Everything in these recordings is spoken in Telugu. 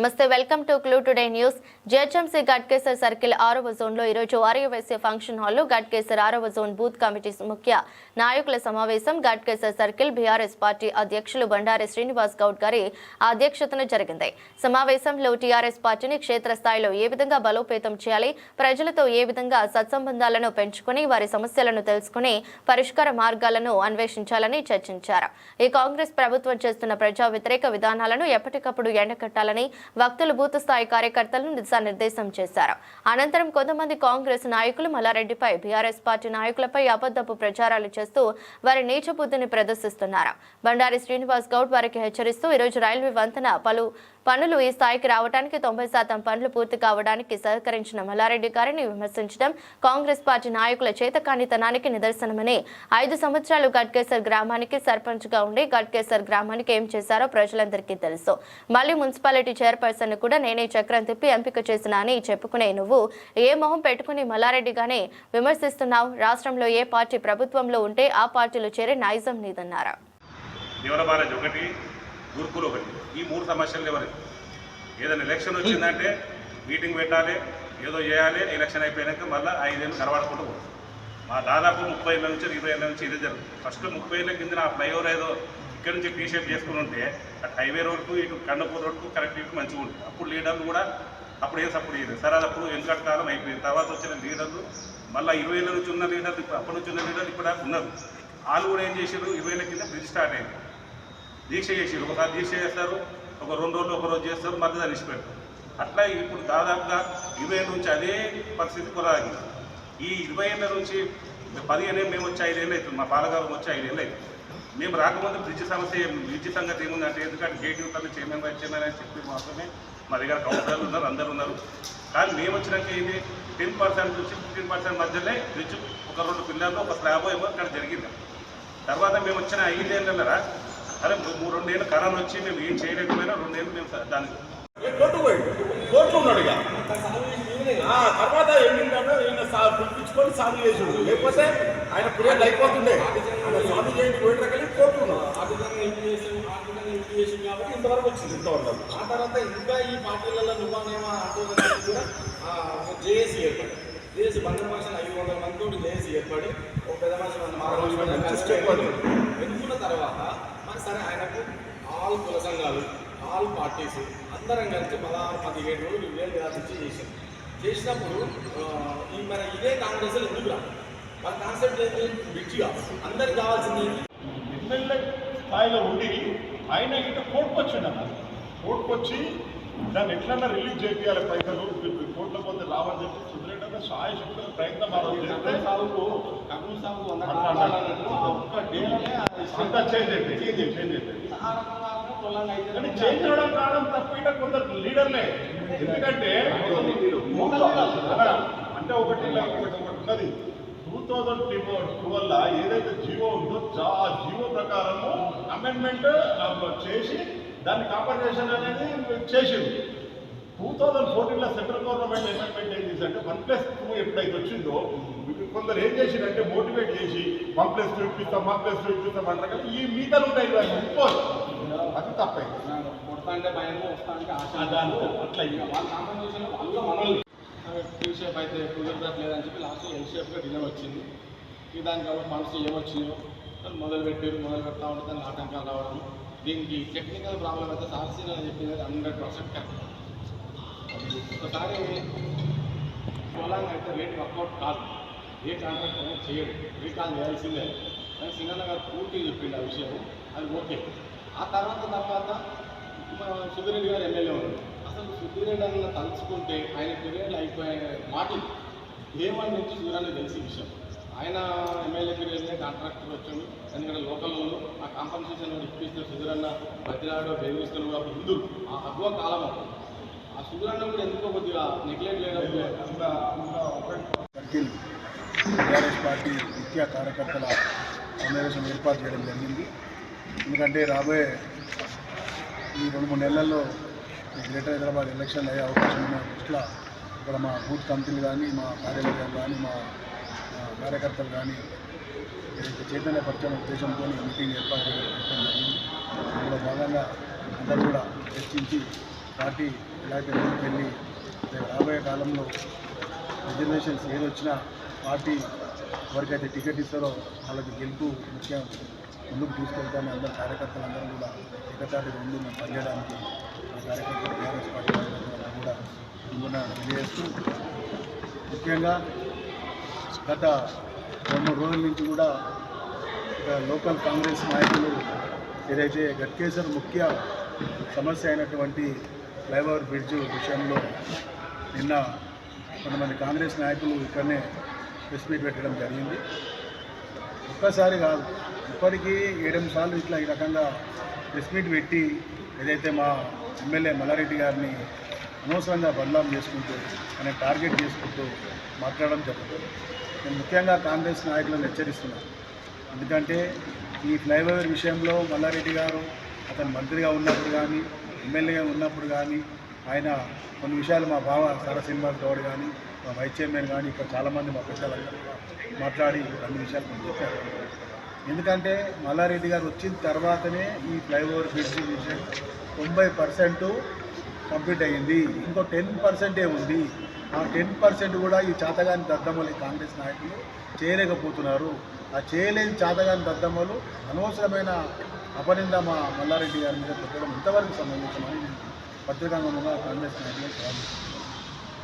నమస్తే welcome to clue today news. GHMC Ghatkesar circle ఆరవ జోన్లో ఈరోజు ఆర్యవైశ్య ఫంక్షన్ హాల్లో గట్కేసర్ ఆరవ జోన్ బూత్ కమిటీ ముఖ్య నాయకుల సమావేశం గట్కేసర్ సర్కిల్ బీఆర్ఎస్ పార్టీ అధ్యక్షులు బండారి శ్రీనివాస్ గౌడ్ గారి అధ్యక్షతన జరిగింది. సమావేశంలో టీఆర్ఎస్ పార్టీని క్షేత్రస్థాయిలో ఏ విధంగా బలోపేతం చేయాలి ప్రజలతో ఏ విధంగా సత్సంబంధాలను పెంచుకుని వారి సమస్యలను తెలుసుకుని పరిష్కార మార్గాలను అన్వేషించాలని చర్చించారు. ఈ కాంగ్రెస్ ప్రభుత్వం చేస్తున్న ప్రజా వ్యతిరేక విధానాలను ఎప్పటికప్పుడు ఎండకట్టాలని భక్తులు బూత్ స్థాయి కార్యకర్తలను దిశానిర్దేశం చేశారు. అనంతరం కొంతమంది కాంగ్రెస్ నాయకులు మల్లారెడ్డిపై బీఆర్ఎస్ పార్టీ నాయకులపై అబద్దపు ప్రచారాలు చేస్తూ వారి నీచబుద్ధిని ప్రదర్శిస్తున్నారు. బండారి శ్రీనివాస్ గౌడ్ వారికి హెచ్చరిస్తూ ఈరోజు రైల్వే వంతెన పలు పనులు ఈ స్థాయికి రావడానికి తొంభై శాతం పనులు పూర్తి కావడానికి సహకరించిన మల్లారెడ్డి గారిని విమర్శించడం కాంగ్రెస్ పార్టీ నాయకుల చేతకానితనానికి నిదర్శనమని ఐదు సంవత్సరాలు గట్కేసర్ గ్రామానికి సర్పంచ్గా ఉండి గట్కేసర్ గ్రామానికి ఏం చేశారో ప్రజలందరికీ తెలుసు. మళ్ళీ మున్సిపాలిటీ చైర్పర్సన్ కూడా నేనే చక్రం తిప్పి ఎంపిక చేసినా అని చెప్పుకునే నువ్వు ఏ మొహం పెట్టుకుని మల్లారెడ్డిగానే విమర్శిస్తున్నావు? రాష్ట్రంలో ఏ పార్టీ ప్రభుత్వంలో ఉంటే ఆ పార్టీలో చేరే నైజం నీదన్నారా? గురుకులు ఒకటి. ఈ మూడు సమస్యలు ఎవరి ఏదైనా ఎలక్షన్ వచ్చిందంటే మీటింగ్ పెట్టాలి ఏదో చేయాలి ఎలక్షన్ అయిపోయాక మళ్ళీ ఐదేళ్ళు కనబడకుండా మా దాదాపు ముప్పై ఏళ్ళ నుంచి ఇరవై ఏళ్ళ నుంచి ఇదే జరుగుతుంది. ఫస్ట్ ముప్పై ఏళ్ళ కింద ఆ ఫ్లైఓవర్ ఏదో ఇక్కడ నుంచి టీషేప్ చేసుకుని ఉంటే అటు హైవే రోడ్కు ఇటు కండపూర్ రోడ్కు కరెక్ట్ ఇటు మంచిగా ఉంటుంది. అప్పుడు లీడర్లు కూడా అప్పుడు ఏం సపోర్ట్ చేయలేదు. సరే అది అప్పుడు వెనుకటి కాలం అయిపోయింది. తర్వాత వచ్చిన లీడర్లు మళ్ళీ ఇరవై ఏళ్ళ నుంచి ఉన్న లీడర్లు ఇప్పుడు అప్పటి నుంచి ఉన్న లీడర్లు ఇప్పుడు ఉన్నారు. వాళ్ళు కూడా ఏం చేశారు? ఇరవై ఏళ్ళ కింద బ్రిడ్జ్ స్టార్ట్ అయింది. దీక్ష చేసి ఒకసారి దీక్ష చేస్తారు ఒక రెండు రోజులు ఒక రోజు చేస్తారు మళ్ళీ దాన్ని ఇచ్చిపెడతారు అట్లా ఇప్పుడు దాదాపుగా ఇరవై నుంచి అదే పరిస్థితి కొనసాగింది. ఈ ఇరవై ఏళ్ళ నుంచి పదిహేను మేము వచ్చి ఐదేళ్ళు అవుతుంది మా పాలగారు వచ్చి ఐదేళ్ళు అవుతుంది. మేము రాకముందు బ్రిడ్జ్ సమస్య బ్రిడ్జ్ సంగతి ఏముందంటే ఎందుకంటే గేట్ యూతలు చైర్మన్ వైస్ చైర్మన్ అని చెప్పి మాత్రమే మా దగ్గర కౌన్సిలర్లు ఉన్నారు అందరు ఉన్నారు. కానీ మేము వచ్చినాక ఏంది టెన్ పర్సెంట్ నుంచి ఫిఫ్టీన్ పర్సెంట్ మధ్యలో బ్రిడ్జ్ ఒక రెండు పిల్లలు ఒక స్లాబ్ ఏమో ఇక్కడ జరిగింది. తర్వాత మేము వచ్చిన ఐదేళ్ళ అరే మూడు రెండేళ్ళు కరోనా వచ్చి మేము ఏం చేయలేకపోయినా రెండేళ్ళు మేము దానికి కోర్టు పోయి కోర్టు ఉన్నాడు ఇక. ఆ, తర్వాత ఏంటంటే ఈయన పిలిపించుకొని సాగు చేసిండు. లేకపోతే ఆయన పీరియడ్ అయిపోతుండే. సాగు చేయండి పోయిన కలిగి కోర్టు ఉన్నాడు. ఇంప్లికేషన్ ఆర్థికంగా ఇంప్లికేషన్ కాబట్టి ఇంతవరకు వచ్చింది ఇంతవరకు. ఆ తర్వాత ఇంకా ఈ పార్టీలలో నువ్వనేమో అంటున్నది కూడా జేఏసీ ఏర్పడి జేఏసీ బంధు మనుషులు ఐదు వందల మందితో జేఏసీ ఏర్పడి ఒక పెద్ద మనిషి మన మాల మనిషి మన మంచి కలిసి స్టెప్ అది. ఎన్నుకున్న తర్వాత సరే ఆయనకు ఆల్ కుల సంఘాలు ఆల్ పార్టీస్ అందరం కలిసి పదహారు పదిహేడు రోజులు వేలు వ్యాధించి చేశారు చేసినప్పుడు ఈ మన ఇదే కాంగ్రెస్ ఎందుకు రా మన కాన్సెప్ట్ ఏంటి? బిడ్జిగా అందరికి కావాల్సింది ఎమ్మెల్యే స్థాయిలో ఉండి ఆయన ఇటు కోర్టుకు వచ్చిండు అన్న. కోర్టుకు వచ్చి దాన్ని ఎట్లన్నా రిలీజ్ చేయాలి పైసలు కోర్టులో పోతే రావని చెప్పి సాగుకు వంద అట్లా కావాలన్నట్టు ఆ ఒక్క డేలోనే అది అంతా చేంజ్ కానీ అవడం కారణం తప్పిట కొందరు లీడర్లే. ఎందుకంటే అంటే ఒకటి ఒకటి ఉన్నది. టూ థౌజండ్ వల్ల ఏదైతే జీవో ఉందో ఆ జీవో ప్రకారము అమెండ్మెంట్ చేసి దాన్ని కాంపన్సేషన్ అనేది చేసింది. టూ థౌజండ్ ఫోర్టీన్లో సెంట్రల్ గవర్నమెంట్ అమెండ్మెంట్ ఏం చేసిందంటే వన్ ప్లస్ టూ ఎప్పుడైతే వచ్చిందో కొందరు ఏం చేసిందంటే మోటివేట్ చేసి వన్ ప్లస్ టూ ఇప్పిస్తాం వన్ ప్లస్ టూ ఇప్పిస్తాం అంటారు ఈ మీటలు ఉంటాయి ఇవాళ ముప్పోదు అది తప్పైంది. అంటే అంటే షేప్ అయితే కుదరట్లేదని చెప్పి లాస్ట్ ఎల్ షేప్గా డిలే వచ్చింది. ఇక దానికి కాబట్టి మనసు ఏమొచ్చినాయో మొదలు పెట్టారు మొదలు పెడతా ఉంటే దానికి ఆటంకాలు రావడం. దీనికి టెక్నికల్ ప్రాబ్లం అయితే సార్సీలు అని చెప్పింది హండ్రెడ్ పర్సెంట్ కరెక్ట్ ఒకసారి పొలంగా అయితే రేట్ వర్కౌట్ కాదు. ఏ కాంట్రాక్ట్ అనేది చేయడు రీకాల్ చేయాల్సిందే. కానీ సింగన్న గారు పూర్తి చెప్పిండు ఆ విషయం. అది ఓకే. ఆ తర్వాత తర్వాత సుధీరెడ్డి గారు ఎమ్మెల్యే ఉన్నారు. అసలు సుధీరెడ్డి అన్న తలుచుకుంటే ఆయన పీరియడ్లు అయిపోయిన మాటలు ఏమని నుంచి సుధీరాన్ని తెలిసి విషయం. ఆయన ఎమ్మెల్యే పీరియడ్నే కాంట్రాక్టర్ వచ్చాడు. ఎందుకంటే లోకల్ వాళ్ళు ఆ కాంపన్సేషన్ ఇప్పిస్తే సుధీరన్న బతిరాడో బెదిరిస్తున్న కూడా హిందువులు. ఆ అగ్వ కాలం అప్పుడు. ఆ సుధీరన్న కూడా ఎందుకో కొద్దిగా నెగ్లెక్ట్ చేయడం అందులో అందులో ఒకటి సర్కిల్ టీఆర్ఎస్ పార్టీ ముఖ్య కార్యకర్తల సమావేశం ఏర్పాటు చేయడం జరిగింది. ఎందుకంటే రాబోయే ఈ రెండు మూడు నెలల్లో ఈ గ్రేటర్ హైదరాబాద్ ఎలక్షన్లు అయ్యే అవకాశం ఉన్న దృష్ట్యా ఇక్కడ మా బూత్ కమిటీలు కానీ మా కార్యాలయాలు కానీ మా కార్యకర్తలు కానీ ఏదైతే చైతన్యపరచడం ఉద్దేశంతో మీటింగ్ ఏర్పాటు చేయడం జరిగింది. అందులో భాగంగా అందరూ కూడా చర్చించి పార్టీ ఎలాగైతే ముందుకెళ్ళి వెళ్ళి రాబోయే కాలంలో రిజర్వేషన్స్ ఏది వచ్చినా పార్టీ ఎవరికైతే టికెట్ ఇస్తారో వాళ్ళకి గెలుపు ముఖ్యం ముందుకు తీసుకెళ్తామని అందరు కార్యకర్తలందరూ కూడా ఏకతాటిగా ముందు మేము పనిచేయడానికి ఆ కార్యకర్తలు టీఆర్ఎస్ పార్టీ కార్యకర్తలందరూ కూడా ముందున్న తెలియజేస్తూ ముఖ్యంగా గత రెండు రోజుల నుంచి కూడా లోకల్ కాంగ్రెస్ నాయకులు ఏదైతే గట్కేశ్వర్ ముఖ్య సమస్య అయినటువంటి ఫ్లైఓవర్ బ్రిడ్జ్ విషయంలో నిన్న కొంతమంది కాంగ్రెస్ నాయకులు ఇక్కడనే ప్రెస్ మీట్ పెట్టడం జరిగింది. ఒక్కసారి కాదు ఇప్పటికీ ఏడెనిమిది సార్లు ఇట్లా ఈ రకంగా ప్రెస్ మీట్ పెట్టి ఏదైతే మా ఎమ్మెల్యే మల్లారెడ్డి గారిని అనవసరంగా బదలాం చేసుకుంటూ అనే టార్గెట్ చేసుకుంటూ మాట్లాడడం జరుగుతుంది. నేను ముఖ్యంగా కాంగ్రెస్ నాయకులను హెచ్చరిస్తున్నాను ఎందుకంటే ఈ ఫ్లైఓవర్ విషయంలో మల్లారెడ్డి గారు అతను మంత్రిగా ఉన్నప్పుడు కానీ ఎమ్మెల్యేగా ఉన్నప్పుడు కానీ ఆయన కొన్ని విషయాలు మా బావ సార శ్రీనివాస్ గౌడ్ కానీ మా వైస్ చైర్మన్ కానీ ఇక్కడ చాలామంది మా పెద్దలందరూ మాట్లాడి అన్ని విషయాలు కొన్ని చెప్పారు. ఎందుకంటే మల్లారెడ్డి గారు వచ్చిన తర్వాతనే ఈ ఫ్లైఓవర్ బ్రిడ్జ్ విషయం తొంభై పర్సెంట్ కంప్లీట్ అయ్యింది. ఇంకో టెన్ పర్సెంటే ఉంది. ఆ టెన్ పర్సెంట్ కూడా ఈ చాతగాని దద్దమలి కాంగ్రెస్ నాయకులు చేయలేకపోతున్నారు. ఆ చేయలేని చాతగాని దద్దమ్మలు అనవసరమైన అపనింద మా మల్లారెడ్డి గారి మీద పెట్టడం ఇంతవరకు సంబంధించమని పత్రికాంగంగా కాంగ్రెస్ నాయకులు ప్రారంభిస్తున్నాను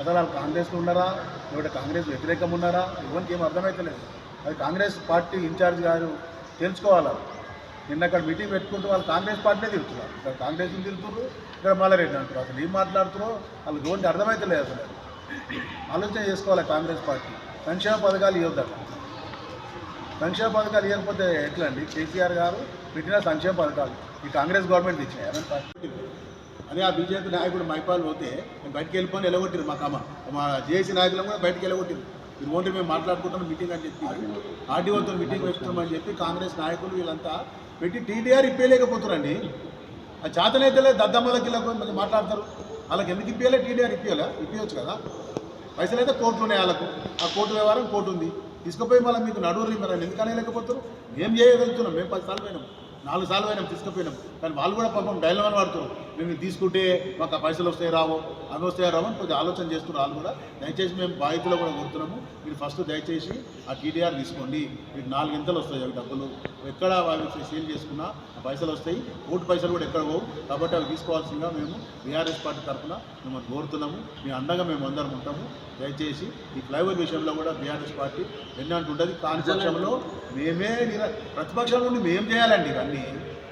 అసలు వాళ్ళు కాంగ్రెస్లో ఉన్నారా? లేకపోతే కాంగ్రెస్ వ్యతిరేకం ఉన్నారా? ఎవరికి ఏం అర్థమవుతలేదు అది కాంగ్రెస్ పార్టీ ఇన్ఛార్జ్ గారు తెలుసుకోవాలి? నిన్న అక్కడ మీటింగ్ పెట్టుకుంటూ వాళ్ళు కాంగ్రెస్ పార్టీనే తిరుగుతున్నారు. ఇక్కడ కాంగ్రెస్ని తిరుగుతున్నారు? ఇక్కడ మల్లారెడ్డి అంటారు అసలు ఏం మాట్లాడుతున్నారో వాళ్ళు ఎవరికి అర్థమవుతలేదు అసలు. ఆలోచన చేసుకోవాలి కాంగ్రెస్ పార్టీ. సంక్షేమ పథకాలు ఇవ్వద్దట. సంక్షేమ పథకాలు ఇవ్వకపోతే ఎట్లా అండి కేసీఆర్ గారు పెట్టిన సంక్షేమ పథకాలు. ఈ కాంగ్రెస్ గవర్నమెంట్ ఇచ్చాయి అదే ఆ బీజేపీ నాయకుడు మైపాలు పోతే మేము బయటకు వెళ్ళిపోయి ఎలగొట్టిరు మా కమ్మ మా జేఏసీ నాయకులను కూడా బయటకు ఎలగొట్టిరు మీరు ఓన్లీ మేము మాట్లాడుకుంటాం మీటింగ్ అని చెప్పి. ఆర్డీఓతో మీటింగ్ పెట్టుకున్నామని చెప్పి కాంగ్రెస్ నాయకులు వీళ్ళంతా పెట్టి టీడీఆర్ ఇప్పేయలేకపోతున్నారండి. ఆ చేతనైతే దద్దమ్మలకి ఇలా మాట్లాడతారు. వాళ్ళకి ఎందుకు ఇప్పేయాలి? టీడీఆర్ ఇప్పేయాలా? ఇప్పేయచ్చు కదా. పైసలు అయితే కోర్టులు ఉన్నాయి వాళ్ళకు. ఆ కోర్టు వ్యవహారం కోర్టు ఉంది. తీసుకుపోయి మళ్ళీ మీకు నడువులు మరి ఎందుకనే లేకపోతారు? మేము చేయగలుగుతున్నాం మేము పది సార్లు పోయినాం. నాలుగు సార్లు పోయినాం తీసుకుపోయినాం. కానీ వాళ్ళు కూడా పాపం డైలమని వాడుతున్నారు మేము తీసుకుంటే మాకు ఆ పైసలు వస్తాయి రావో అవి వస్తాయి రావో అని కొద్దిగా ఆలోచన చేస్తున్నారు వాళ్ళు కూడా. దయచేసి మేము బాధితులు కూడా కోరుతున్నాము. మీరు ఫస్ట్ దయచేసి ఆ టీడీఆర్ తీసుకోండి. మీకు నాలుగు ఇంతలు వస్తాయి అవి డబ్బులు. ఎక్కడ అవి సేల్ చేసుకున్నా ఆ పైసలు వస్తాయి. ఓటు పైసలు కూడా ఎక్కడ పోవు. కాబట్టి అవి తీసుకోవాల్సిందిగా మేము బీఆర్ఎస్ పార్టీ తరఫున మేము కోరుతున్నాము. మీ అండగా మేము అందరం ఉంటాము. దయచేసి ఈ ఫ్లైఓవర్ విషయంలో కూడా బీఆర్ఎస్ పార్టీ ఎన్నంటూ ఉంటుంది. కాని పక్షంలో మేమే నిర ప్రతిపక్షం ఉండి మేము చేయాలండి ఇవన్నీ.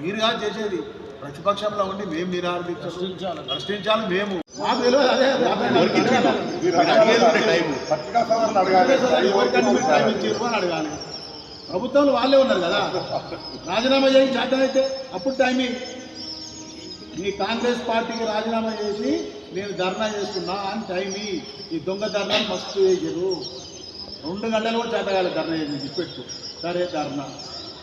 మీరుగా చేసేది. ప్రతిపక్షంలో ఉండి మేము నిరాకరించాలి ప్రశ్నించాలి మేము. అడగాలి ప్రభుత్వంలో వాళ్ళే ఉన్నారు కదా. రాజీనామా చేయి చేత అయితే అప్పుడు టైమింగ్ ఈ కాంగ్రెస్ పార్టీకి రాజీనామా చేసి నేను ధర్నా చేస్తున్నా అని టైమి ఈ దొంగ ధర్నా మస్తు చేసారు రెండు గంటలు కూడా చేతగాలి ధర్నా చేసి చెప్పెట్టు సరే ధర్నా.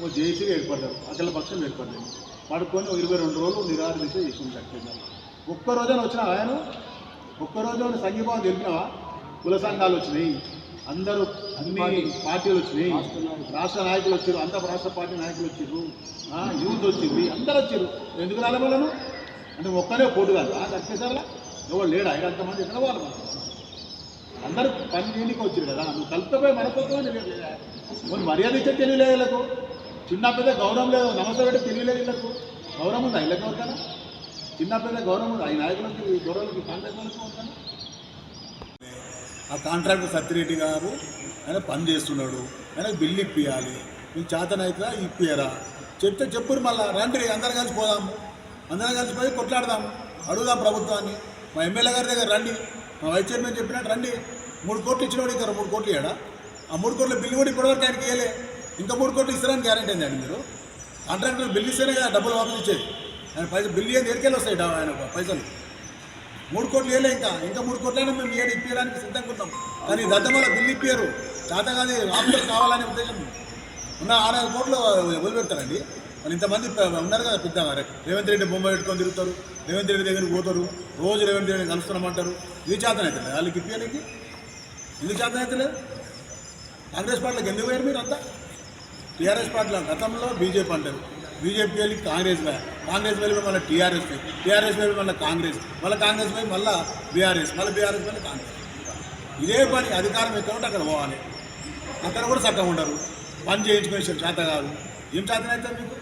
ఓ చేసి ఏర్పడ్డారు. అఖిల పక్షం ఏర్పడ్డారు. పడుకొని ఇరవై రెండు రోజులు నిరాదీక్ష చేసింది కట్టింది ఒక్క రోజున వచ్చిన ఆయన? ఒక్క రోజు సంఘీభావం తెలిపినావా? కుల సంఘాలు వచ్చినాయి. అందరూ అన్ని పార్టీలు వచ్చినాయి. రాష్ట్ర నాయకులు. వచ్చారు. అంత రాష్ట్ర పార్టీ నాయకులు వచ్చారు. యూత్ వచ్చింది. అందరు వచ్చారు. ఎందుకు రాలేవాళ్ళను అంటే ఒక్కనే పోటు కాదు. కట్టేసారా ఎవరు లేడా? ఆయన అంతమంది ఎక్కడ వాళ్ళు మనకు? అందరూ పని చేయడానికి వచ్చారు కదా. నువ్వు కలిపిపోయి కొన్ని మర్యాద ఇచ్చే తెలియలేదు వీళ్ళకు చిన్న పెద్ద గౌరవం లేదు. నమస్తే పెట్టి తెలియలేదు ఇళ్ళకు గౌరవం ఉందా ఇళ్ళకి ఎవరికైనా? చిన్న పెద్ద గౌరవం ఉందా? ఈ నాయకులకి ఈ గౌరవాలకి కాంగ్రెస్ వాళ్ళకి ఆ కాంట్రాక్టర్ సత్యరెడ్డి గారు ఆయన పని చేస్తున్నాడు. ఆయన బిల్లు ఇప్పియాలి. మీకు చేతనైతే ఇప్పియరా? చెప్తే చెప్పురు మళ్ళా. రండి అందరం కలిసి పోదాము అందరం కలిసి పోయి కొట్లాడదాం. అడుగుదాం ప్రభుత్వాన్ని. మా ఎమ్మెల్యే గారి దగ్గర రండి. మా వైస్ చైర్మన్ చెప్పినట్టు రండి. మూడు కోట్లు ఇచ్చినోడు ఇక్కడ మూడు కోట్లు ఇవ్వడా ఆ మూడు కోట్ల బిల్లు కూడా ఇప్పటివరకు ఆయనకి ఇవ్వలే ఇంకా మూడు కోట్లు ఇస్తారని గ్యారెంటీ అండి మీరు. కాంట్రాక్టర్ బిల్లు ఇస్తేనే కదా డబ్బులు వాపసు ఇచ్చేది ఆయన పైసలు బిల్లు ఏం ఎరికెళ్ళి వస్తాయి ఆయన పైసలు? మూడు కోట్లు వేయలే ఇంకా. ఇంకా మూడు కోట్లైనా మేము ఏడు ఇప్పించడానికి సిద్ధంగా ఉన్నాం. కానీ దద్దమల బిల్లు ఇప్పారు చేత కాదు ఆఫీసర్ కావాలనే ఉద్దేశం ఉన్న ఆరు కోట్లు వదిలిపెడతారండి. మరి ఇంతమంది ఉన్నారు కదా పెద్ద రేవంత్ రెడ్డి బొమ్మ పెట్టుకొని తిరుగుతారు. రేవంత్ రెడ్డి దగ్గరికి పోతారు. రోజు రేవంత్ రెడ్డిని కలుస్తున్నామంటారు. ఇది చేతనైతే వాళ్ళకి ఇప్పించడానికి ఎందుకు చేతనైతలేదు కాంగ్రెస్ పార్టీలకు ఎందుకు పోయారు మీరు అంతా? టీఆర్ఎస్ పార్టీలో గతంలో బీజేపీ అంటారు. బీజేపీ వెళ్ళి కాంగ్రెస్ కాంగ్రెస్ వెళ్ళి మళ్ళీ టీఆర్ఎస్ పోయి టీఆర్ఎస్ వెళ్ళి మళ్ళీ కాంగ్రెస్. మళ్ళీ కాంగ్రెస్ పోయి మళ్ళీ బీఆర్ఎస్. మళ్ళీ బీఆర్ఎస్ మళ్ళీ కాంగ్రెస్. ఇదే పని అధికారం ఎక్కడ ఉంటే అక్కడ పోవాలి. అక్కడ కూడా చక్కగా ఉండరు. పని చేయించుకునే చేత కాదు. ఏం చేతనైతే మీకు?